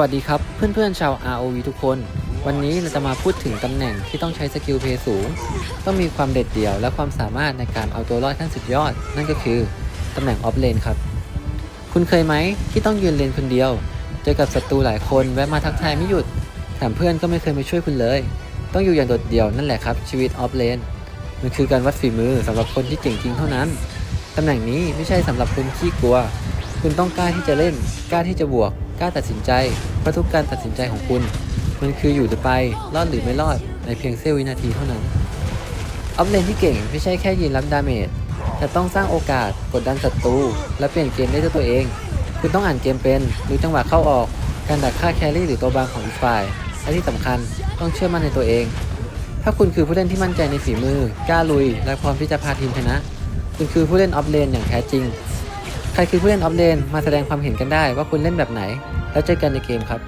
วัสดีครับ เพื่อนๆชาว ROV ทุกคน วันนี้เราจะมาพูดถึงตำแหน่งที่ต้องใช้สกิลเพย์สูง ต้องมีความเด็ดเดี่ยวและความสามารถในการเอาตัวรอดขั้นสุดยอด นั่นก็คือตำแหน่งออฟเลนครับ คุณเคยไหมที่ต้องยืนเลนคนเดียว เจอกับศัตรูหลายคนแวะมาทักทายไม่หยุดแถมเพื่อนก็ไม่เคยมาช่วยคุณเลย ต้องอยู่อย่างโดดเดี่ยวนั่นแหละครับชีวิตออฟเลนมันคือการวัดฝีมือสำหรับคนที่เก่งจริงเท่านั้นตำแหน่งนี้ไม่ใช่สำหรับคนขี้กลัว คุณต้องกล้าที่จะเล่นกล้าที่จะบวก กล้าตัดสินใจเพราะทุกการตัดสินใจของคุณ มันคืออยู่หรือไปรอดหรือไม่รอดในเพียงเสี้ยววินาทีเท่านั้นออฟเลนที่เก่งไม่ใช่แค่ยืนรับดาเมจแต่ต้องสร้างโอกาสกดดันศัตรูและเปลี่ยนเกมได้ด้วยตัวเอง คุณต้องอ่านเกมเป็นรู้จังหวะเข้าออก การดักฆ่าแครี่หรือตัวบางของอีกฝ่ายและที่สำคัญต้องเชื่อมั่นในตัวเอง ถ้าคุณคือผู้เล่นที่มั่นใจในฝีมือ กล้าลุย และพร้อมที่จะพาทีมชนะ คุณคือผู้เล่นออฟเลนอย่างแท้จริง ใครคือผู้เล่นออฟเลนมาแสดงความเห็นกันได้ว่าคุณเล่นแบบไหน แล้วเจอกันในเกมครับ